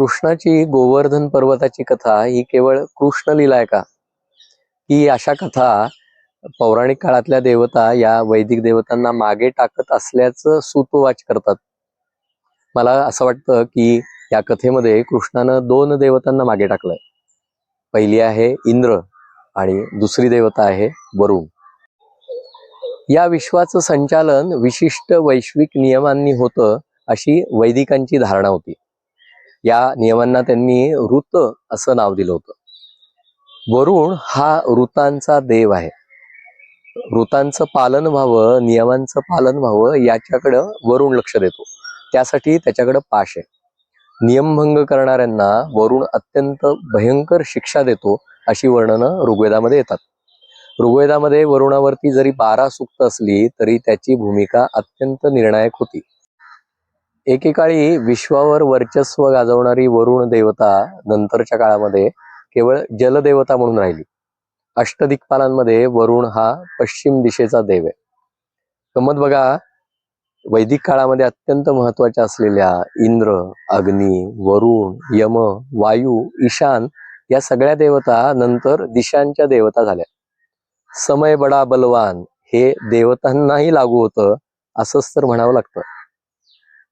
कृष्णाची गोवर्धन पर्वताची कथा ही केवळ कृष्ण लीला आहे का? ही अशा कथा पौराणिक काळातल्या देवता या वैदिक देवतांना मागे टाकत असल्याचं सुतोवाच करतात. मला असं वाटतं की या कथेमध्ये कृष्णानं दोन देवतांना मागे टाकलंय. पहिली आहे इंद्र आणि दुसरी देवता आहे वरुण. या विश्वाचं संचालन विशिष्ट वैश्विक नियमांनी होतं अशी वैदिकांची धारणा होती. या नियमांना त्यांनी ऋत असं नाव दिलं होतं. वरुण हा ऋतांचा देव आहे. ऋतांचं पालन व्हावं नियमांचं पालन व्हावं याच्याकडं वरुण लक्ष देतो. त्यासाठी त्याच्याकडं पाश आहे. नियमभंग करणाऱ्यांना वरुण अत्यंत भयंकर शिक्षा देतो अशी वर्णनं ऋग्वेदामध्ये येतात. ऋग्वेदामध्ये वरुणावरती जरी बारा सुक्त असली तरी त्याची भूमिका अत्यंत निर्णायक होती. एकेकाळी विश्वावर वर्चस्व गाजवणारी वरुण देवता नंतरच्या काळामध्ये केवळ जलदेवता म्हणून राहिली. अष्टदिक्पालांमध्ये वरुण हा पश्चिम दिशेचा देव आहे. गमत बघा वैदिक काळामध्ये अत्यंत महत्त्वाच्या असलेल्या इंद्र अग्नी वरुण यम वायू ईशान या सगळ्या देवता नंतर दिशांच्या देवता झाल्या. समय बडा बलवान हे देवतांनाही लागू होतं असंच तर म्हणावं लागतं.